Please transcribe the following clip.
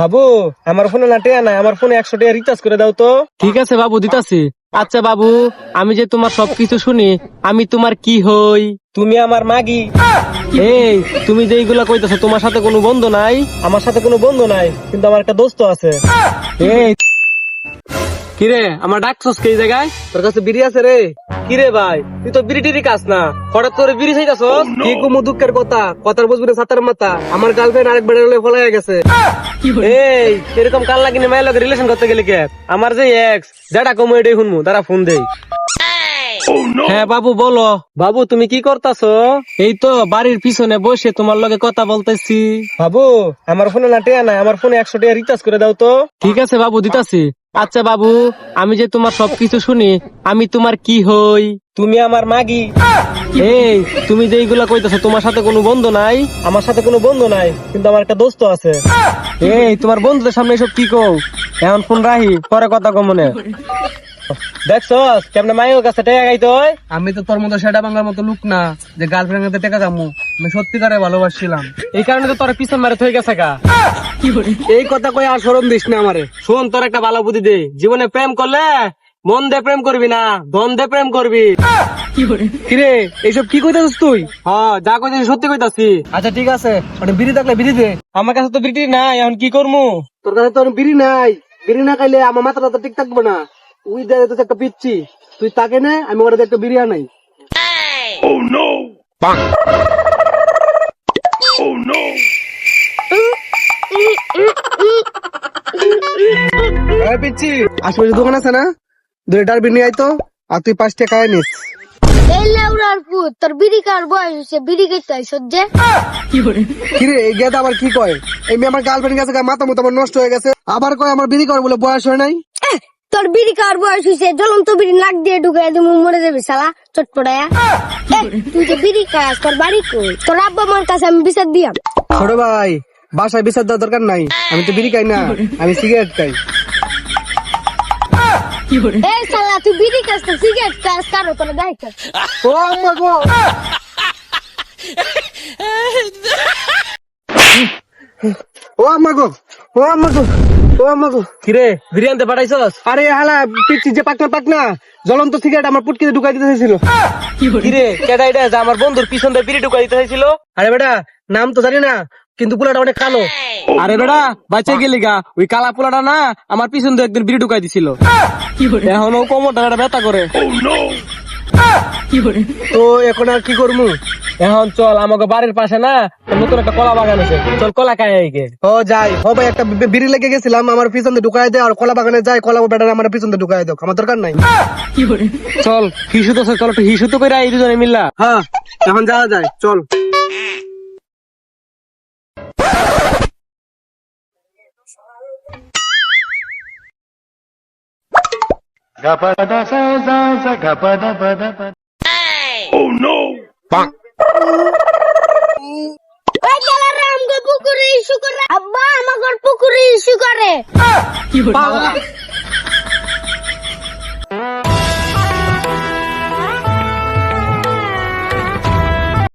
বাবু আমার ফোনে না টেয়া নাই আমার ফোনে একশো টাকা রিচার্জ করে দাও তো। ঠিক আছে বাবু দিতাছি। আচ্ছা বাবু আমি যে তোমার সবকিছু শুনি আমি তোমার কি হই? তুমি আমার মাগি। এই তুমি যে এইগুলা কইতাছো তোমার সাথে কোনো বন্ধু নাই? আমার সাথে কোনো বন্ধু নাই কিন্তু আমার একটা দোস্ত আছে। এই কিরে আমার ডাকছস কে জায়গায়? তোর কাছে বিড়ি আছে রে। কি রে ভাই তুই তো বিড়ি টিড়ি কাস না। হঠাৎ করে বিড়ি খাইতাছ কি কুমু দুঃখের কথা? কথার বুঝবি না সাতার মাথা। আমার গার্লফ্রেন্ড আরেক বেড়ে হলে ফলাই গেছে। এই এরকম কাল লাগিনি মায়ের রিলেশন করতে গেলি কে? আমার যে এক্স যেটা কমু এটাই শুনমু তারা ফোন দেই। হ্যাঁ বাবু বলো। বাবু তুমি কি করতাছো? এই তো বাড়ির পিছনে বসে তোমার লগে কথা বলতেছি। বাবু আমার ফোনে না টেয়া নাই আমার ফোনে একশো টাকা রিচার্জ করে দাও তো। ঠিক আছে বাবু দিতাছি। আচ্ছা বাবু আমি যে তোমার সবকিছু শুনি আমি তোমার কি হই? তুমি আমার মাগি। এই তুমি যে এইগুলা কইতাছো তোমার সাথে কোনো বন্ধু নাই? আমার সাথে কোনো বন্ধু নাই কিন্তু আমার একটা দোস্ত আছে। এই তোমার বন্ধুদের সামনে এসব কি কও? এখন ফোন রাহি পরে কথা কম মনে। দেখছস কেমনে মায়ের কাছে টাকা গাইতে হয়? আমি তো তোর মতো সেটা বাংলার মতো লুক না যে গার্লফ্রেন্ড কাছে টাকা কামু আমি সত্যিকারে ভালোবাসছিলাম। এই কারণে তো তোর পিছন মারে থই গেছে কা এই কথা কই আর সরম দিস না আমারে। শোন তোর একটা ভালো বুদ্ধি দে। জীবনে প্রেম করলে মন দে প্রেম করবি না ধন দে প্রেম করবি। কিরে এইসব কি কইতাছিস তুই? হ্যাঁ যা কইছিস সত্যি কইতাছি। আচ্ছা ঠিক আছে। ওটা বিড়ি থাকলে বিড়ি দে। আমার কাছে তো বিটি নাই এখন কি করমু? তোর কাছে তোর বিড়ি নাই। বিড়ি না খাইলে আমার মাথাটা তো ঠিক থাকবে না। উই দে তো একটা পিচ্ছি। তুই তাকে নে আমি ওরা একটা বিরিয়া নাই এই পিচ্ছি আশেপাশে দোকান আছে না? দুই ডার বিড়ি আইতো আর তুই পাঁচ টাকা নিস। এই লেউরার পুত তোর বিড়ি কার বয়স হয়েছে বিড়ি খাইতে হয় সহ্যে? কিরে এই গেদা আবার কি কয়? এই মেয়ে আমার গার্লফ্রেন্ড গেছে মাথা মতো আমার নষ্ট হয়ে গেছে। আবার কয় আমার বিড়ি কর বলে বয়স হয় নাই? তোর বিড়ি কার বয়স হয়েছে জ্বলন্ত বিড়ি নাক দিয়ে মরে যাবি শালা চটপটায়া তুই যে বিড়ি খাস তোর বাড়ি কই? তোর আব্বা মার কাছে আমি বিচার দিয়াম। ছোট ভাই বাসায় বিচার দেওয়ার দরকার নাই। আমি তো বিড়ি খাই না আমি সিগারেট খাই। এই শালা তুই বিড়ি খাস সিগারেট খাস কারও তোর গায়ে খাস ও আম্মা গো ও আম্মা গো ও আম্মা গো ও আম্মা গো কিরে বিরিয়ানিতে পাঠাইছস? আরে হালা পিচ্ছি যে পাকনা পাকনা জ্বলন্ত সিগারেট আমার পুটকিতে ঢুকাই দিতে চাইছিল। কিরে কেডা এটা আমার বন্ধুর পিছন দিয়ে বিড়ি ঢুকাই দিতে হয়েছিল আরে বেটা নাম তো জানি না কিন্তু পুলাটা অনেক কালো। আরে বেড়া বাঁচে গেলি গা। ওই কালা পোলাটা না আমার পিছন দিয়ে একদিন বিড়ি ঢুকাই দিছিল। এখন ও কোমরটা একটা ব্যথা করে। তো এখন আর কি করব? এখন চল আমাকে বাড়ির পাশে না নতুন একটা কলা বাগান আছে। চল কলা খাই আইগে। ও যাই। ও ভাই একটা বিড়ি লেগে গেছিলাম আমার পিছন দিয়ে ঢুকাই দেয় আর কলা বাগানে যাই কলা বেটা আমার পিছন দিয়ে ঢুকাই দাও আমার দরকার নাই। চল হিসু তো চল একটু হিসু তো করে এই দুজনে মিল্লা। হ্যাঁ এখন যাওয়া যায়। চল। ওই গেলারে আমগো পুকুরে ইস্যু করে আব্বা আমাগর পুকুরে ইস্যু করে